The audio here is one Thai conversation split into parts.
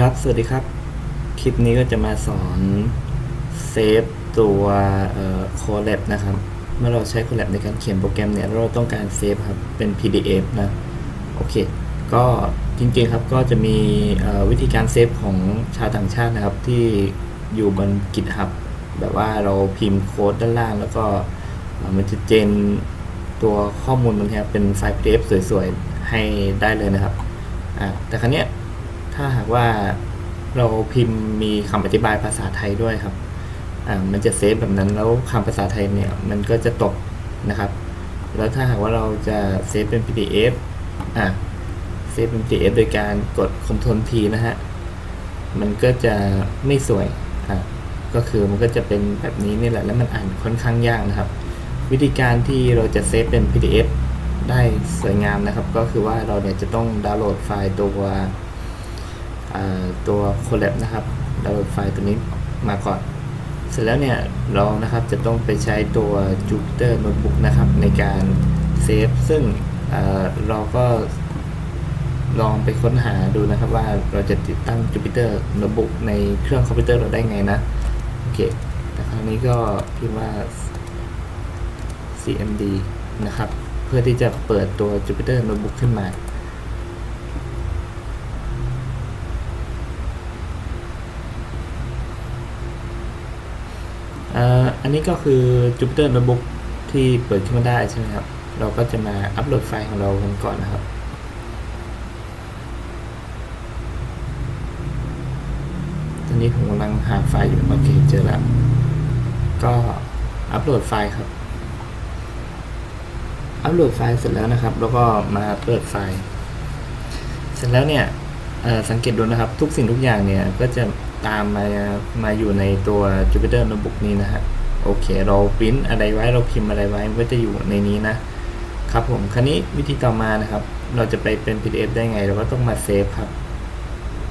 ครับ สวัสดีครับ คลิปนี้ก็จะมาสอนเซฟตัวโคแลบนะครับ เมื่อเราใช้โคแลบในการเขียนโปรแกรมเนี่ย เราต้องการเซฟครับ เป็น PDF นะ โอเค ก็จริงๆครับ ก็จะมีวิธีการเซฟของชาวต่างชาตินะครับ ที่อยู่บน GitHub แบบว่าเราพิมพ์โค้ดด้านล่าง แล้วก็มันจะเจนตัวข้อมูลมันครับเป็นไฟล์ PDF สวยๆ ให้ได้เลยนะครับ อ่าแต่ครั้เนี้ย ถ้าหากว่าเราพิมพ์มีคำอธิบายภาษาไทยด้วยครับอ่ามันจะเซฟแบบนั้นแล้วคำภาษาไทยเนี่ยมันก็จะตกนะครับ แล้วถ้าหากว่าเราจะเซฟเป็น PDF อ่าเซฟเป็น PDF โดยการกด Ctrl T นะฮะมันก็จะไม่สวยอ่าก็คือมันก็จะเป็นแบบนี้นี่แหละแล้วมันอ่านค่อนข้างยากนะครับ วิธีการที่เราจะเซฟเป็น PDF ได้สวยงามนะครับ ก็คือว่าเราเนี่ยจะต้องดาวน์โหลดไฟล์ตัว ตัว collab นะครับดาวน์โหลดไฟล์ตัวนี้มาก่อน เสร็จแล้วเนี่ยเรานะครับจะต้องไปใช้ตัว Jupyter Notebook นะครับในการเซฟซึ่งเราก็ลองไปค้นหาดูนะครับว่าเราจะติดตั้ง Jupyter Notebook ในเครื่องคอมพิวเตอร์เราได้ไงนะ โอเค แต่ครั้งนี้ก็พิมพ์ว่า cmd นะครับ เพื่อที่จะเปิดตัว Jupyter Notebook ขึ้นมา อันนี้ก็คือ Jupyter Notebook ที่เปิดขึ้นมาได้ใช่ไหมครับ เราก็จะมาอัปโหลดไฟล์ของเรากันก่อนนะครับตอนนี้ผมกำลังหาไฟล์อยู่ โอเค เจอแล้ว ก็อัปโหลดไฟล์ครับ อัปโหลดไฟล์เสร็จแล้วนะครับ แล้วก็มาเปิดไฟล์ เสร็จแล้วเนี่ยสังเกตดูนะครับ ทุกสิ่งทุกอย่างเนี่ย ก็จะตามมามาอยู่ในตัว Jupyter Notebook นี้นะฮะ โอเค เราปริ้นอะไรไว้เราพิมพ์อะไรไว้มันก็จะอยู่ในนี้นะครับผมคราวนี้วิธีต่อมานะครับ เราจะไปเป็น PDF ได้ไง เราก็ต้องมาเซฟครับ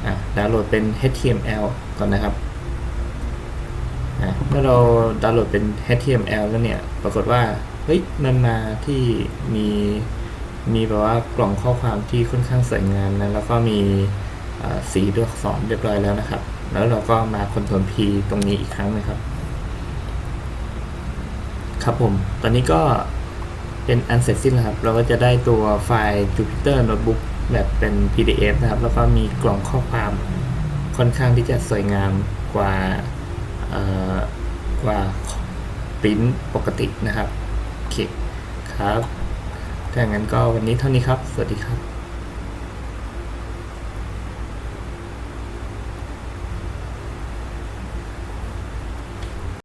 อะดาวน์โหลดเป็น HTML ก่อนนะครับอะเมื่อเราดาวน์โหลดเป็น HTML แล้วเนี่ยปรากฏว่าเฮ้ยมันมาที่มีมีแบบว่ากล่องข้อความที่ค่อนข้างสวยงามนะแล้วก็มีสีตัวอักษรเรียบร้อยแล้วนะครับ แล้วเราก็มาคอนโทรล P ตรงนี้อีกครั้งนะครับ ครับผม ตอนนี้ก็เป็นอันเสร็จสิ้นแล้วครับ เราก็จะได้ตัวไฟล์ Jupyter Notebook แบบเป็น PDF นะครับ แล้วก็มีกล่องข้อความค่อนข้างที่จะสวยงามกว่า กว่าปริ้นปกตินะครับ โอเคครับ ถ้าอย่างนั้นก็วันนี้เท่านี้ครับ สวัสดีครับ